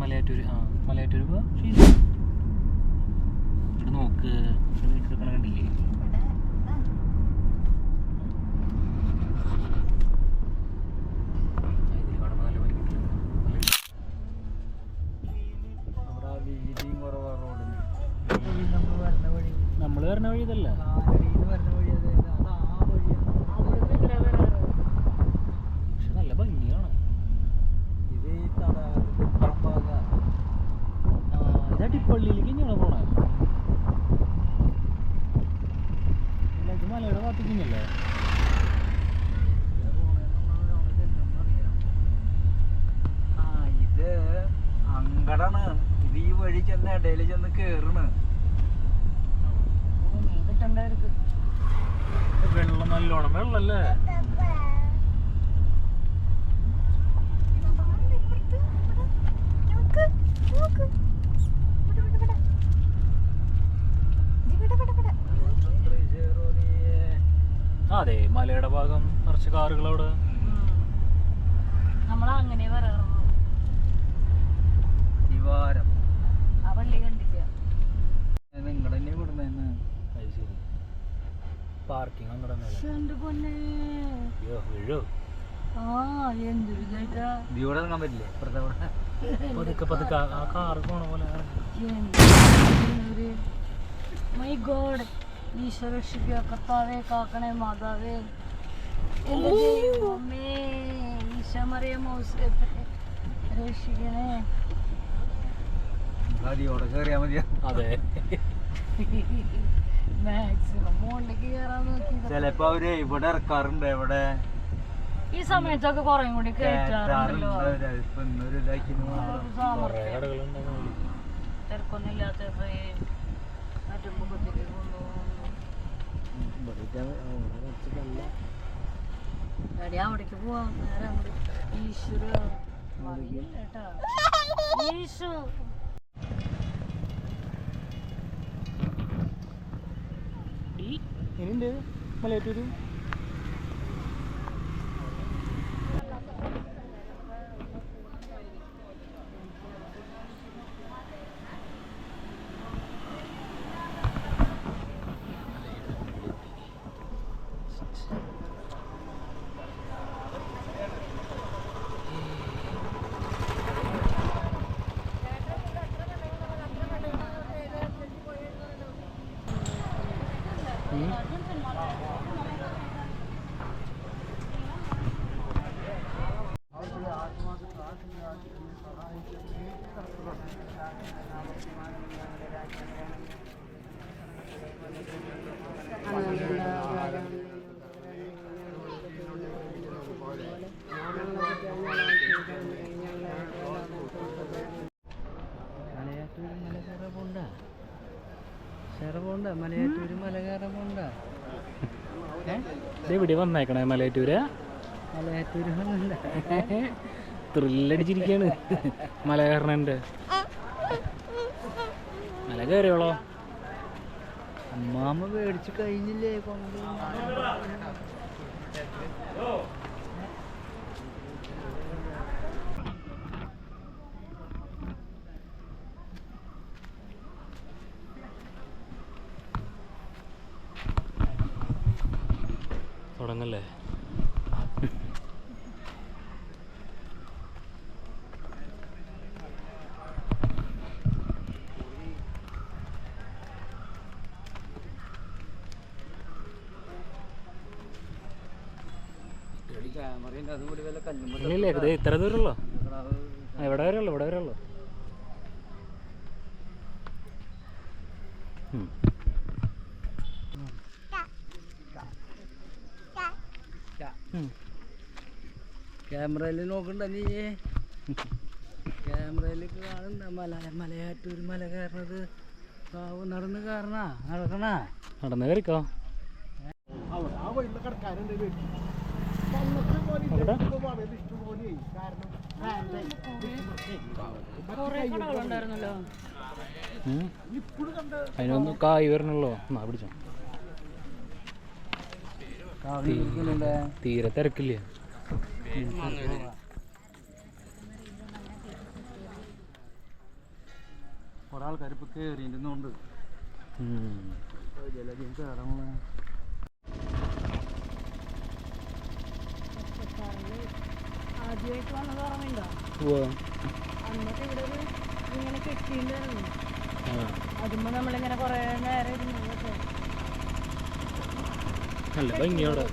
മലയാറ്റൂര് ആ മലയാറ്റൂര് പോവാ? ഇവിടെ നോക്ക്. വീട്ടിൽ കണ്ടില്ലേ? വഴി പക്ഷെ നല്ല ഭംഗിയാണ്. ഇത് തടാകത്തിന്റെ ഇപ്പുറം ആ, ഇത് അടിപ്പള്ളിയിലേക്ക് ഞങ്ങൾ പോണേ. ഇത് മലയുടെ അറിയാം. ആ ഇത് അങ്കടാണ് ഇത് ഈ വഴി ചെന്ന് ഇടയിൽ ചെന്ന് കേറണ്. വെള്ളം നല്ലോണം വെള്ളല്ലേ? അതെ മലയുടെ ഭാഗം കുറച്ച് കാറുകളോട് നമ്മളങ്ങനെ പറയാറുള്ളൂ ദിവാരം ആ പള്ളി കണ്ടില്ല. നിങ്ങളുടെ തന്നെ വിടുന്നേന്ന് അത് ശരി. പാർക്കിംഗ് എന്റെ പൊന്നെ. അയ്യോ വീഴോ? ഇവിടെ ഇറങ്ങാൻ പറ്റില്ലേ? പതുക്കെ പതുക്കെ ആ- കാറ് പോണ പോലെ. മൈ ഗോഡ് ഈശോ രക്ഷിക്കുക. കർത്താവേ കാക്കണേ മാതാവേ. എന്റെ ദൈവമേ ഈശോ മറിയമോ രക്ഷിക്കണേ. അടിയോടെ കയറിയാ മതിയാ? അതെ. മാക്സിമം മുകളിലേക്ക് കയറാൻ നോക്കി ചിലപ്പോ അവർ ഇവിടെ ഇറക്കാറുണ്ട്. ഇവിടെ ഈ സമയത്തൊക്കെ കൊറേ കൂടി കയറ്റാറുണ്ടല്ലോ കയറ്റാറുണ്ട് അവർ. ഇപ്പൊ ഇന്നൊരു ഇതാക്കിന്ന് മാത്രം ഒരു കുറേ സാമർത്ഥ്യം കടകളുണ്ടെന്ന് തിരക്കൊന്നും ഇല്ലാത്ത മറ്റുമ്പോ കുത്തിക്ക് കൊണ്ടുപോകുന്നു. എടി അവിടേക്ക് പോവാം. നേരെ അങ്ങോട്ട് ഈശ്വര. മറിയില്ലേട്ടാ ഈശോ. മലയാറ്റൂര് മലയാറ്റൂര്? കയറ പോണ്ട മലയാറ്റൂര് മല കയറാൻ പോണ്ട ഇവിടെ വന്നേക്കണേ മലയാറ്റൂര്. മലയാറ്റൂര് പോകണ്ട ത്രില്ലടിച്ചിരിക്കാണ്. മല കയറണേന്റെ മല കയറിയോളോ? അമ്മാമ്മ പേടിച്ച് കഴിഞ്ഞില്ലേ കൊണ്ട് തുടങ്ങല്ലേ? ഇത്ര ദൂരമല്ലോ ഇവിടെ വരെ ഉള്ളു ഇവിടെ വരെ ഉള്ളു. ക്യാമറയിൽ നോക്കണ്ട നീ. ക്യാമറയിൽ കാണണ്ട. മല മലയാറ്റൂർ മല കയറണത്. കാവ് നടന്ന് കയറണ. നടക്കണ. നടന്ന് കയറിക്കോ. അതിനൊന്നും കായ് വരണല്ലോ എന്നാ പിടിച്ചോ. തീരെ തിരക്കില്ല? കുറെ ആൾക്കാർ ഇപ്പൊ ആദ്യമായിട്ട് വന്നത് ഓർമ്മയുണ്ടോ അന്നൊക്കെ ഇവിടെ ഇങ്ങനെ കെട്ടിണ്ടായിരുന്നു അതുമ്പോ നമ്മളിങ്ങനെ കൊറേ നേരം ഇരുന്നു. നല്ല ഭംഗിയോടെ.